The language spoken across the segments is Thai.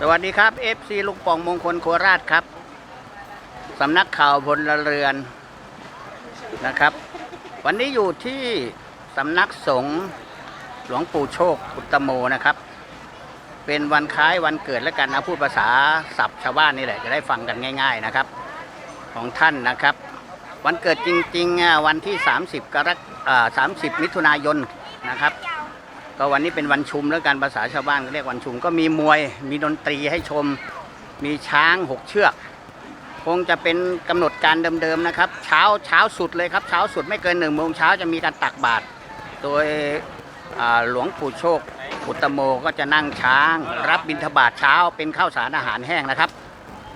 สวัสดีครับ FC ลุงป่องมงคลโคราชครับ สำนักข่าวพลเรือนนะครับ วันนี้อยู่ที่สำนักสงฆ์หลวงปู่โชคอุตตโมนะครับ เป็นวันคล้ายวันเกิดและกันนะพูดภาษาศัพท์ชาวบ้านนี่แหละจะได้ฟังกันง่าย ๆนะครับ ของท่านนะครับ วันเกิดจริงๆวันที่ 30 กรกอ่า30 มิถุนายนนะครับ ก็วันนี้เป็นวันชุมแล้วกันภาษาชาวบ้านก็เรียกวันชุม ก็มีมวยมีดนตรีให้ชม มีช้างหกเชือก คงจะเป็นกำหนดการเดิมๆนะครับ เช้าเช้าสุดเลยครับเช้าสุดไม่เกินหนึ่งโมงเช้าจะมีการตักบาตรโดยหลวงปู่โชคอุตตโมก็จะนั่งช้าง รับบิณฑบาตเช้าเป็นข้าวสารอาหารแห้งนะครับ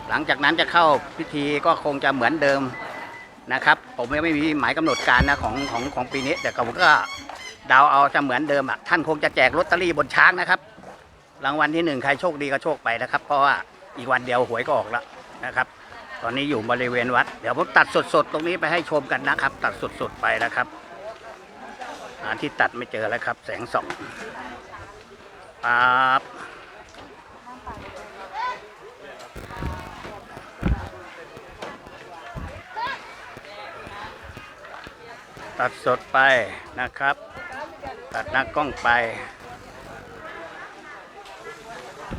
หลังจากนั้นจะเข้าพิธีก็คงจะเหมือนเดิมนะครับ ผมยังไม่มีหมายกำหนดการนะของของของปีนี้แต่ผมก็ เดาเอาจะเหมือนเดิมอะท่านคงจะแจกลอตเตอรี่บนช้างนะครับ รางวัลที่หนึ่งใครโชคดีก็โชคไปนะครับ เพราะว่าอีกวันเดียวหวยก็ออกแล้วนะครับ ตอนนี้อยู่บริเวณวัด เดี๋ยวผมตัดสดๆ ตรงนี้ไปให้ชมกันนะครับ ตัดสดๆไปนะครับหาที่ตัดไม่เจอแล้วครับ แสงส่องปั๊บตัดสดไปนะครับ ตัดหน้ากล้องไป